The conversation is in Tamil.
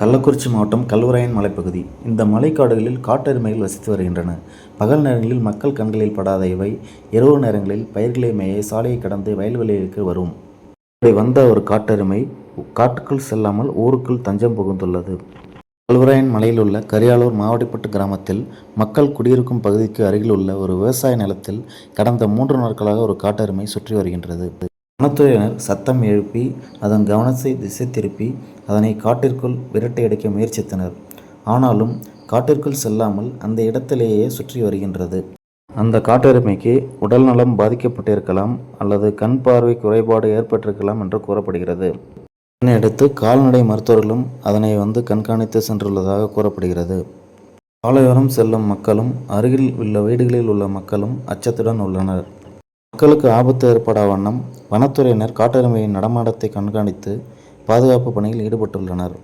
கள்ளக்குறிச்சி மாவட்டம் கல்வராயன் மலைப்பகுதி. இந்த மலைக்காடுகளில் காட்டெருமைகள் வசித்து வருகின்றன. பகல் நேரங்களில் மக்கள் கண்களில் படாத இவை. இரவு நேரங்களில் பயிர்களை மேய சாலையை கடந்து வயல்வெளிகளுக்கு வரும். இப்படி வந்த ஒரு காட்டெருமை காட்டுக்குள் செல்லாமல் ஊருக்குள் தஞ்சம் புகுந்துள்ளது. கல்வராயன் மலையில் உள்ள கரியாலூர் மாவடிப்பட்டு கிராமத்தில் மக்கள் குடியிருக்கும் பகுதிக்கு அருகில் உள்ள ஒரு விவசாய நிலத்தில் கடந்த மூன்று நாட்களாக ஒரு காட்டெருமை சுற்றி வருகின்றது. வனத்துறையினர் சத்தம் எழுப்பி அதன் கவனத்தை திசை திருப்பி அதனை காட்டிற்குள் விரட்டியடிக்க முயற்சித்தனர். ஆனாலும் காட்டிற்குள் செல்லாமல் அந்த இடத்திலேயே சுற்றி வருகின்றது. அந்த காட்டெருமைக்கு உடல் நலம் பாதிக்கப்பட்டிருக்கலாம் அல்லது கண் பார்வை குறைபாடு ஏற்பட்டிருக்கலாம் என்று கூறப்படுகிறது. இதனையடுத்து கால்நடை மருத்துவர்களும் அதனை வந்து கண்காணித்து சென்றுள்ளதாக கூறப்படுகிறது. பாலைவனம் செல்லும் மக்களும் அருகில் உள்ள வீடுகளில் உள்ள மக்களும் அச்சத்துடன் உள்ளனர். மக்களுக்கு ஆபத்து ஏற்படா வண்ணம் வனத்துறையினர் காட்டெருமையின் நடமாட்டத்தை கண்காணித்து பாதுகாப்பு பணியில் ஈடுபட்டுள்ளனர்.